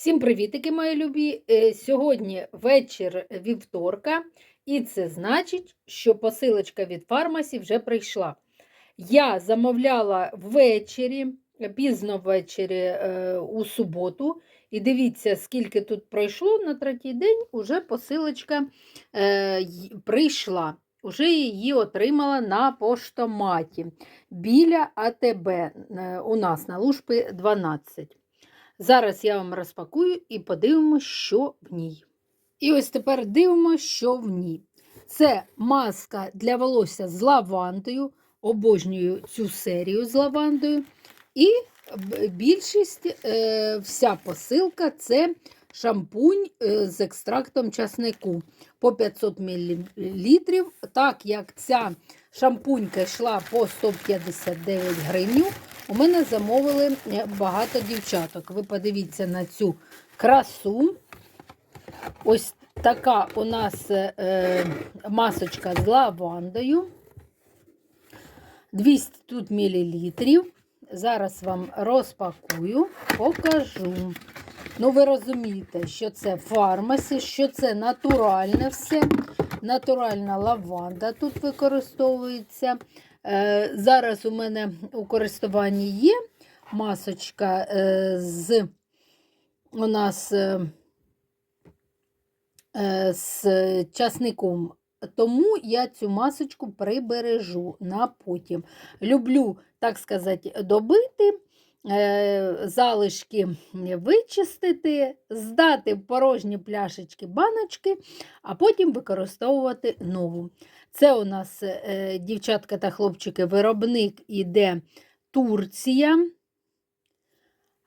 Всім привітики, мої любі! Е, Сьогодні вечір вівторка, і це значить, що посилочка від фармасі вже прийшла. Я замовляла ввечері, пізно ввечері е, у суботу. І дивіться, скільки тут пройшло на третій день, уже посилочка е, прийшла. Уже її отримала на поштоматі біля АТБ у нас на Лужпи 12. Зараз я вам розпакую і подивимося, що в ній. І ось тепер дивимося, що в ній. Це маска для волосся з лавандою. Обожнюю цю серію з лавандою. І більшість, е, вся посилка це шампунь е, з екстрактом часнику по 500 мл. Так як ця шампунька йшла по 159 гривень, у мене замовили е, багато дівчаток. Ви подивіться на цю красу. Ось така у нас е, е, масочка з лавандою. 200 тут мілілітрів. Зараз вам розпакую, покажу. Ну, ви розумієте, що це фармасі, що це натуральне все. Натуральна лаванда тут використовується. Е, зараз у мене у користуванні є масочка е, з у нас е, з часником. Тому я цю масочку прибережу на потім. Люблю, так сказати, добити, залишки вичистити, здати в порожні пляшечки баночки, а потім використовувати нову. Це у нас, е, дівчатка та хлопчики, виробник іде Турція.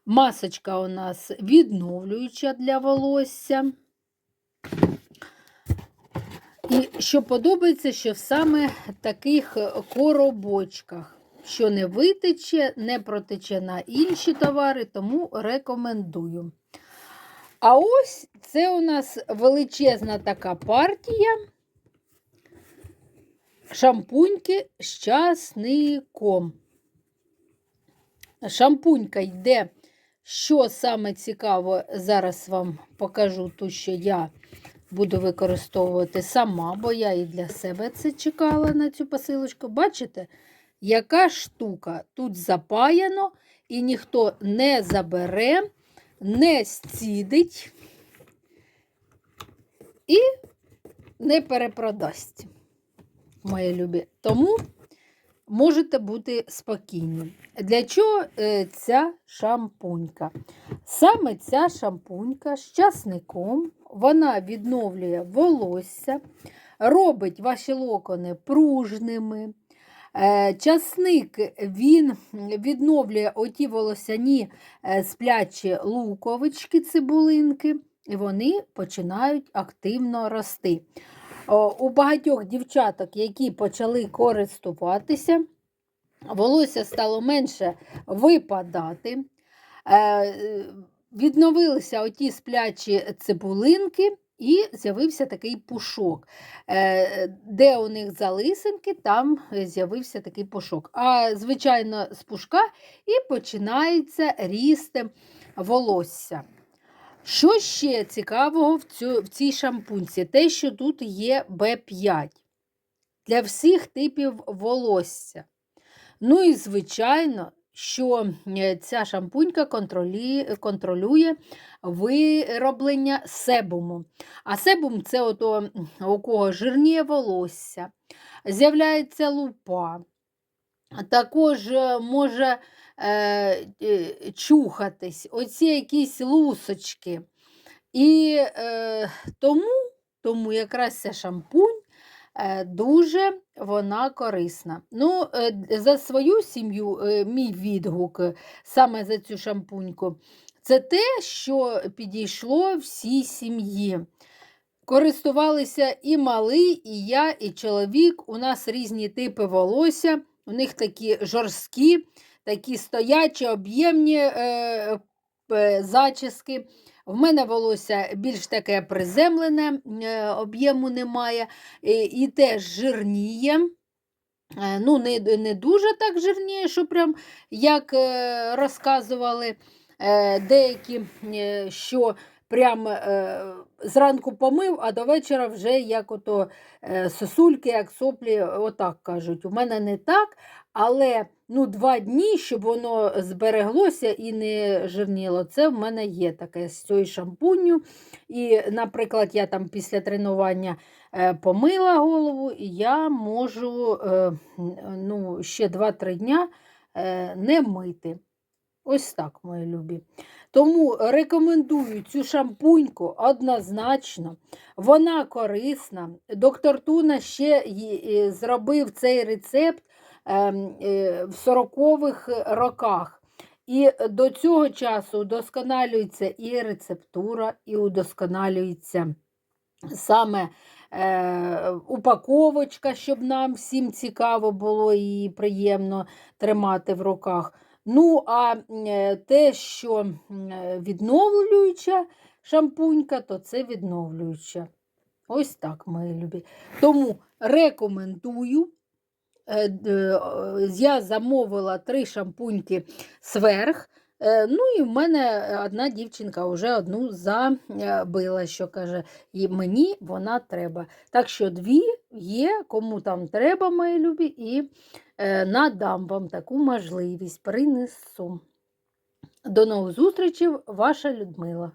Масочка у нас відновлююча для волосся. І що подобається, що в таких коробочках, що не витече, не протече на інші товари, тому рекомендую. А ось це у нас величезна така партія шампуньки з часником. Шампунька йде, що саме цікаво, зараз вам покажу ту, що я буду використовувати сама, бо я і для себе це чекала на цю посилочку. Бачите, яка штука тут запаяно, і ніхто не забере, не зцідить і не перепродасть, мої любі. Тому можете бути спокійні. Для чого е, ця шампунька? Саме ця шампунька з часником, вона відновлює волосся, робить ваші локони пружними. Е, Часник він відновлює оті волосяні е, сплячі луковички, цибулинки, і вони починають активно рости. У багатьох дівчаток, які почали користуватися, волосся стало менше випадати. Е, Відновилися оті сплячі цибулинки, і з'явився такий пушок. Е, Де у них залисинки, там з'явився такий пушок. А звичайно, з пушка і починається ріст волосся. Що ще цікавого в, цю, в цій шампунці? Те, що тут є B5 для всіх типів волосся. Ну і, звичайно, що е, ця шампунька контролює, вироблення себуму. А себум це ото, у кого жирніє волосся, з'являється лупа, також е, може е, е, чухатись, оці якісь лусочки. І е, тому, тому якраз ця шампунь дуже вона корисна. Ну, е, За свою сім'ю, е, мій відгук е, саме за цю шампуньку, це те, що підійшло всій сім'ї. Користувалися і малий, і я, і чоловік. У нас різні типи волосся, у них такі жорсткі, такі стоячі, об'ємні е, е, зачіски. В мене волосся більш таке приземлене, е, об'єму немає, і, теж жирніє. Е, Ну, не, не дуже так жирніє, що прям як е, розказували Е, Деякі, е, що прям е, зранку помив, а до вечора вже як ото е, сосульки, як соплі, отак кажуть. У мене не так, але ну, два дні, щоб воно збереглося і не жирніло, це в мене є таке з цією шампунью. І, наприклад, я там після тренування е, помила голову, і я можу е, ну, ще 2-3 дня е, не мити. Ось так, мої любі. Тому рекомендую цю шампуньку однозначно. Вона корисна. Доктор Туна ще зробив цей рецепт ем, е, в 40-х роках. І до цього часу удосконалюється і рецептура, і удосконалюється саме е, упаковочка, щоб нам всім цікаво було і приємно тримати в руках. Ну, а е, те, що е, відновлююча шампунька, то це відновлююча. Ось так, мої любі. Тому рекомендую. Е, Я замовила три шампуньки сверх. Ну і в мене одна дівчинка вже одну забила, що каже, і мені вона треба. Так що дві є, кому там треба, мої любі, і е, надам вам таку можливість, принесу. До нових зустрічей, ваша Людмила.